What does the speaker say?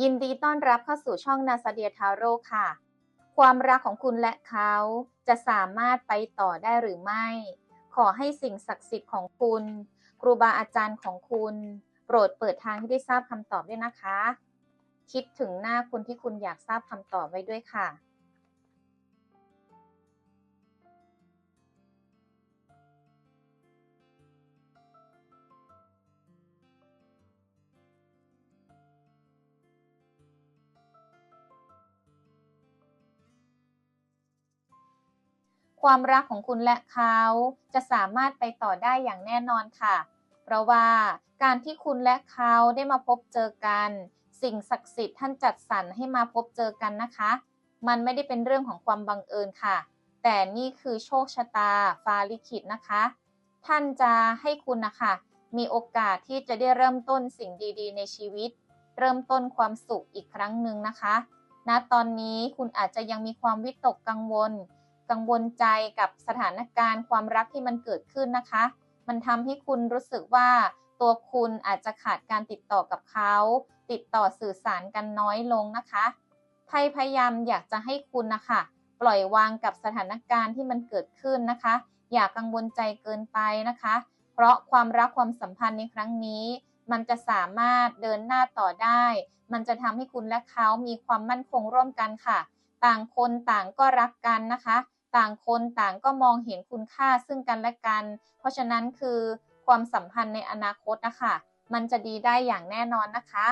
ยินดีต้อนรับเข้าสู่ช่องนาซาเดียทาโร่ค่ะ ความรักของคุณและเขาจะสามารถไปต่อได้หรือไม่ ขอให้สิ่งศักดิ์สิทธิ์ของคุณ ครูบาอาจารย์ของคุณ โปรดเปิดทางให้ได้ทราบคำตอบด้วยนะคะ คิดถึงหน้าคนที่คุณอยากทราบคำตอบไว้ด้วยค่ะ ความรักของคุณและเขาจะสามารถไปต่อได้อย่างแน่นอนค่ะ เพราะว่าการที่คุณและเขาได้มาพบเจอกัน สิ่งศักดิ์สิทธิ์ท่านจัดสรรให้มาพบเจอกันนะคะ มันไม่ได้เป็นเรื่องของความบังเอิญค่ะ แต่นี่คือโชคชะตาฟ้าลิขิตนะคะ ท่านจะให้คุณนะคะมีโอกาสที่จะได้เริ่มต้นสิ่งดีๆ ในชีวิต เริ่มต้นความสุขอีกครั้งหนึ่งนะคะณตอนนี้คุณอาจจะยังมีความวิตกกังวล กังวลใจกับสถานการณ์ความรักที่มันเกิดขึ้นนะคะ มันทำให้คุณรู้สึกว่าตัวคุณอาจจะขาดการติดต่อกับเขา ติดต่อสื่อสารกันน้อยลงนะคะไพ่พยายามอยากจะให้คุณนะคะปล่อยวางกับสถานการณ์ที่มันเกิดขึ้นนะคะ อย่ากังวลใจเกินไปนะคะ เพราะความรักความสัมพันธ์ในครั้งนี้ มันจะสามารถเดินหน้าต่อได้ มันจะทำให้คุณและเขามีความมั่นคงร่วมกันค่ะ ต่างคนต่างก็รักกันนะคะ ต่างคนต่างก็มองเห็นคุณค่าซึ่งกันและกัน เพราะฉะนั้นคือความสัมพันธ์ในอนาคตนะคะ มันจะดีได้อย่างแน่นอนนะคะ